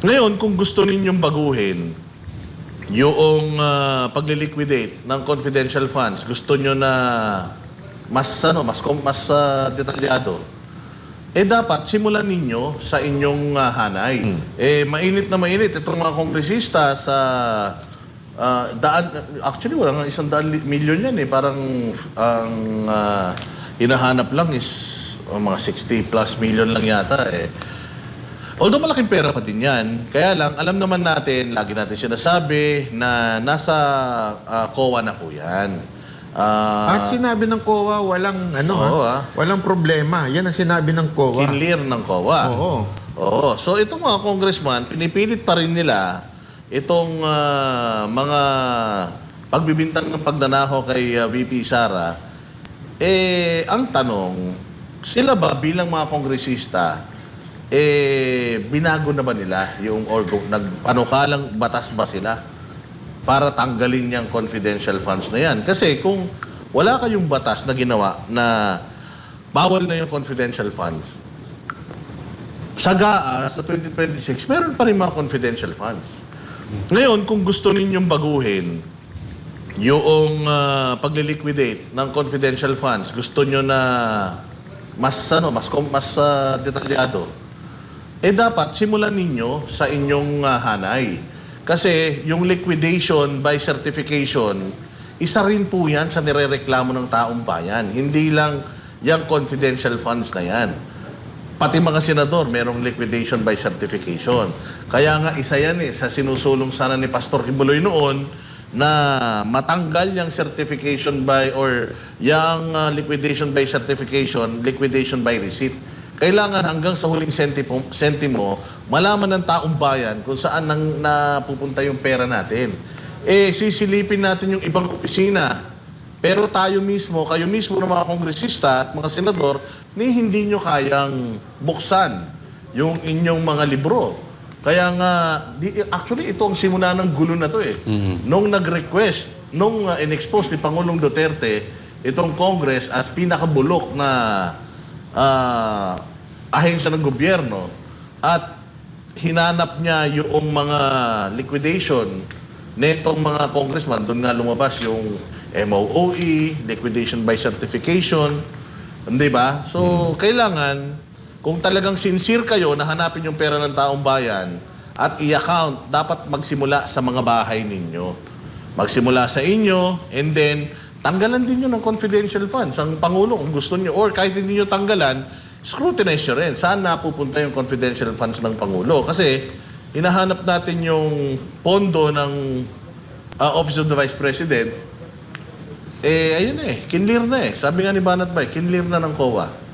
Ngayon, kung gusto ninyong baguhin yung uh, pagliliquidate ng confidential funds, gusto nyo na mas ano, mas mas ah, detalyado. Eh dapat simulan ninyo sa inyong ah, hanay. Eh mainit na mainit itong mga kongresista sa ah, daan actually wala nga isang daan milyon yan eh parang ang ah, hinahanap lang is ah, mga 60 plus million lang yata eh. Although malaking pera pa din yan, kaya lang alam naman natin, lagi natin sinasabi na nasa ah, COA na po yan. Ah, At sinabi ng COA, walang ano Oo, ha, ah. walang problema. Yan ang sinabi ng COA. kinlir ng COA. Oo. Oo. So itong mga congressman, pinipilit pa rin nila itong ah, mga pagbibintang ng pagnanaho kay ah, VP Sara. Eh, ang tanong, sila ba bilang mga kongresista, eh, binago na ba nila yung or nagpanukalang batas ba sila para tanggalin yung confidential funds na yan? Kasi kung wala kayong batas na ginawa na bawal na yung confidential funds, sa GAA, sa 2026, meron pa rin mga confidential funds. Ngayon, kung gusto ninyong baguhin yung ah, pagliliquidate ng confidential funds, gusto nyo na mas ano, mas mas ah, detalyado. Eh dapat simulan ninyo sa inyong ah, hanay. Kasi yung liquidation by certification, isa rin po yan sa nirereklamo ng taong bayan. Hindi lang yung confidential funds na yan. Pati mga senador, merong liquidation by certification. Kaya nga isa yan eh, sa sinusulong sana ni Pastor Kibuloy noon na matanggal yung certification by or yung uh, liquidation by certification, liquidation by receipt. Kailangan hanggang sa huling sentimo, sentimo malaman ng taong bayan kung saan nang napupunta yung pera natin. Eh, sisilipin natin yung ibang opisina pero tayo mismo, kayo mismo ng mga kongresista at mga senador, ni hindi nyo kayang buksan yung inyong mga libro. Kaya nga, di, actually ito ang simula ng gulo na to eh. Nung nag-request, nung uh, in-expose ni Pangulong Duterte, itong Congress as pinakabulok na ah, ahensya ng gobyerno at hinanap niya yung mga liquidation netong mga congressman, doon nga lumabas yung MOOE, liquidation by certification, hindi ba? So, kailangan, kung talagang sincere kayo na hanapin yung pera ng taong bayan at i-account, dapat magsimula sa mga bahay ninyo. Magsimula sa inyo, and then, tanggalan din nyo ng confidential funds ang Pangulo kung gusto nyo. Or kahit hindi nyo tanggalan, scrutinize nyo rin. Saan napupunta yung confidential funds ng Pangulo? Kasi, hinahanap natin yung pondo ng uh, Office of the Vice President, eh, ayun eh, kinlir na eh. Sabi nga ni Banat Bay, kinlir na ng COA.